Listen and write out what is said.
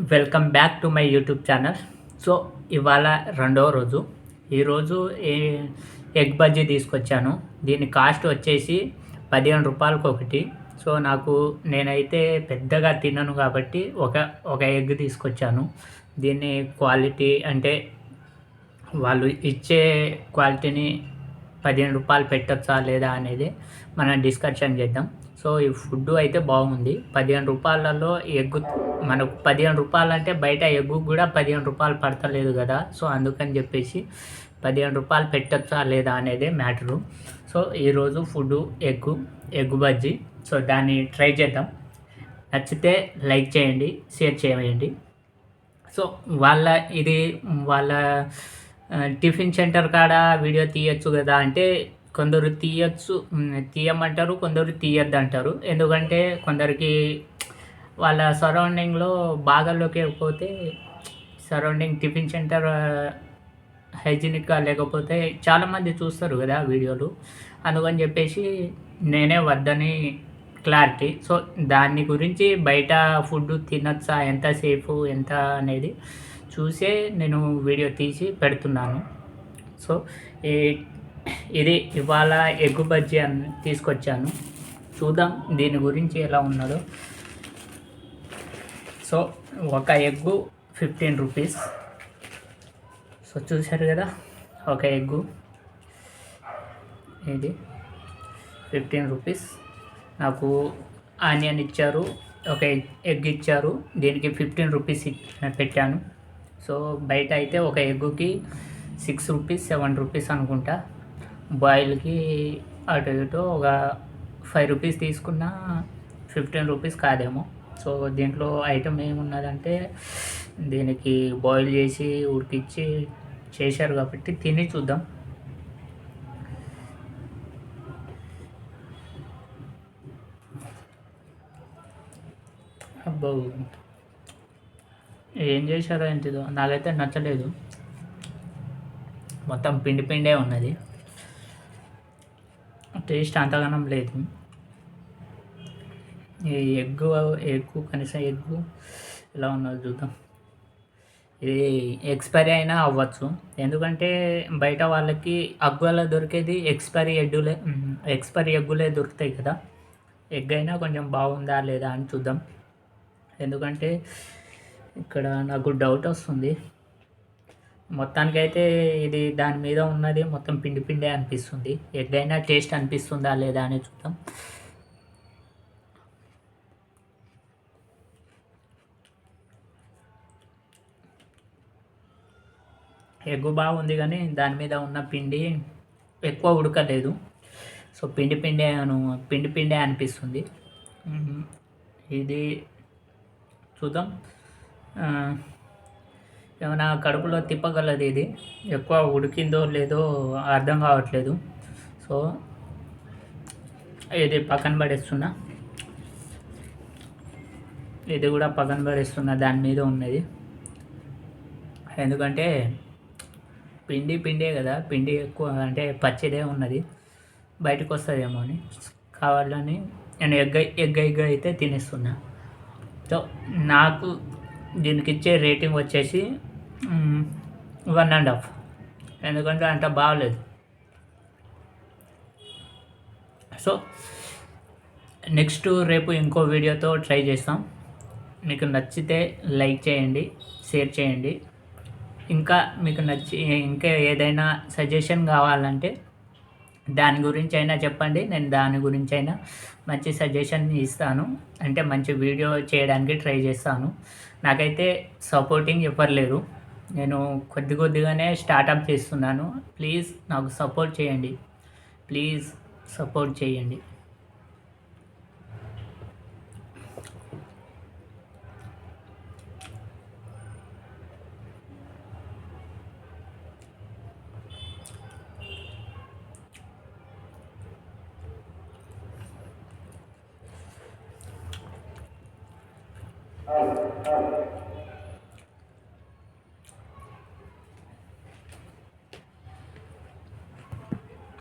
Welcome back to my YouTube channel. So ఇవాళ రెండవ రోజు. ఈరోజు ఎగ్ బజ్జీ తీసుకొచ్చాను. దీని కాస్ట్ వచ్చేసి పదిహేను రూపాయలకు ఒకటి. సో నాకు నేనైతే పెద్దగా తినను కాబట్టి ఒక ఒక ఎగ్ తీసుకొచ్చాను. దీన్ని క్వాలిటీ అంటే వాళ్ళు ఇచ్చే క్వాలిటీని పదిహేను రూపాయలు పెట్టచ్చా లేదా అనేది మనం డిస్కషన్ చేద్దాం. సో ఈ ఫుడ్ అయితే బాగుంది. పదిహేను రూపాయలలో ఎగ్గు మనకు పదిహేను రూపాయలు అంటే బయట ఎగ్గు కూడా పదిహేను రూపాయలు పడతలేదు కదా. సో అందుకని చెప్పేసి పదిహేను రూపాయలు పెట్టచ్చా లేదా అనేది మ్యాటరు. సో ఈరోజు food egg egg bajji. So దాన్ని ట్రై చేద్దాం. నచ్చితే లైక్ చేయండి షేర్ చేయండి. సో వాళ్ళ ఇది వాళ్ళ టిఫిన్ సెంటర్ కాడ వీడియో తీయచ్చు కదా అంటే కొందరు తీయచ్చు తీయమంటారు కొందరు తీయద్దు అంటారు ఎందుకంటే కొందరికి వాళ్ళ సరౌండింగ్లో బాగాలోకి పోతే సరౌండింగ్ టిఫిన్ సెంటర్ హైజీనిక్గా లేకపోతే చాలామంది చూస్తారు కదా వీడియోలు. అందుకని చెప్పేసి నేనే వద్దని క్లారిటీ. సో దాని గురించి బయట ఫుడ్ తినొచ్చా ఎంత సేఫ్ ఎంత అనేది చూసే నేను వీడియో తీసి పెడుతున్నాను. సో ఈ ఇది ఇవాళ ఎగ్గు బజ్జీ అని తీసుకొచ్చాను. చూద్దాం దీని గురించి ఎలా ఉన్నదో. సో ఒక ఎగ్గు ఫిఫ్టీన్ రూపీస్. సో చూశారు కదా ఒక ఎగ్గు. ఇది ఫిఫ్టీన్ రూపీస్. నాకు ఆనియన్ ఇచ్చారు ఒక ఎగ్ ఇచ్చారు దీనికి ఫిఫ్టీన్ రూపీస్ పెట్టాను. సో బయట అయితే ఒక ఎగ్గుకి సిక్స్ రూపీస్ సెవెన్ రూపీస్ అనుకుంటా. బాయిల్కి అటు ఇటు ఒక ఫైవ్ రూపీస్ తీసుకున్న ఫిఫ్టీన్ రూపీస్ కాదేమో. సో దీంట్లో ఐటమ్ ఏమున్నదంటే దీనికి బాయిల్ చేసి ఉడికిచ్చి చేశారు కాబట్టి తిని చూద్దాం. అబ్బో! ఏం చేశారో ఏంటిదో. నాకైతే నచ్చలేదు. మొత్తం పిండి పిండే ఉన్నది. టేస్ట్ అంతగానం లేదు. ఈ ఎగ్గు ఎగ్గు కనీసం ఎగ్గు ఎలా ఉన్నది చూద్దాం. ఇది ఎక్స్పైరీ అయినా అవ్వచ్చు. ఎందుకంటే బయట వాళ్ళకి అగ్గులో దొరికేది ఎక్స్పైరీ ఎగ్గులే ఎక్స్పైరీ ఎగ్గులే దొరుకుతాయి కదా. ఎగ్ అయినా కొంచెం బాగుందా లేదా అని చూద్దాం. ఎందుకంటే ఇక్కడ నాకు డౌట్ వస్తుంది. మొత్తానికైతే ఇది దాని మీద ఉన్నది మొత్తం పిండి పిండే అనిపిస్తుంది. ఎగ్గైనా టేస్ట్ అనిపిస్తుందా లేదా అని చూద్దాం. ఎగ్గు బాగుంది కానీ దాని మీద ఉన్న పిండి ఎక్కువ ఉడకలేదు. సో పిండి పిండే అను పిండి పిండే అనిపిస్తుంది. ఇది చూద్దాం. ఏమైనా కడుపులో తిప్పగలదు ఇది. ఎక్కువ ఉడికిందో లేదో అర్థం కావట్లేదు. సో ఇది పక్కన పడేస్తున్నా. ఇది కూడా పక్కన పడేస్తున్నా దాని మీద ఉన్నది. ఎందుకంటే పిండి పిండే కదా పిండి ఎక్కువ అంటే పచ్చిదే ఉన్నది. బయటకు వస్తుందేమో అని. కావాలని నేను ఎగ్గ ఎగ్గ ఎగ్గ అయితే తినేస్తున్నా. సో నాకు దీనికి ఇచ్చే రేటింగ్ వచ్చేసి వన్ అండ్ హాఫ్. ఎందుకంటే అంత బాగలేదు. సో నెక్స్ట్ రేపు ఇంకో వీడియోతో ట్రై చేస్తాం. మీకు నచ్చితే లైక్ చేయండి షేర్ చేయండి. ఇంకా మీకు నచ్చి ఇంకా ఏదైనా సజెషన్ కావాలంటే దాని గురించి అయినా చెప్పండి నేను దాని గురించి అయినా మంచి సజెషన్ ఇస్తాను. అంటే మంచి వీడియో చేయడానికి ట్రై చేస్తాను. నాకైతే సపోర్టింగ్ ఇవ్వలేరు నేను కొద్ది కొద్దిగానే స్టార్టప్ చేస్తున్నాను. ప్లీజ్ నాకు సపోర్ట్ చేయండి. ప్లీజ్ సపోర్ట్ చేయండి.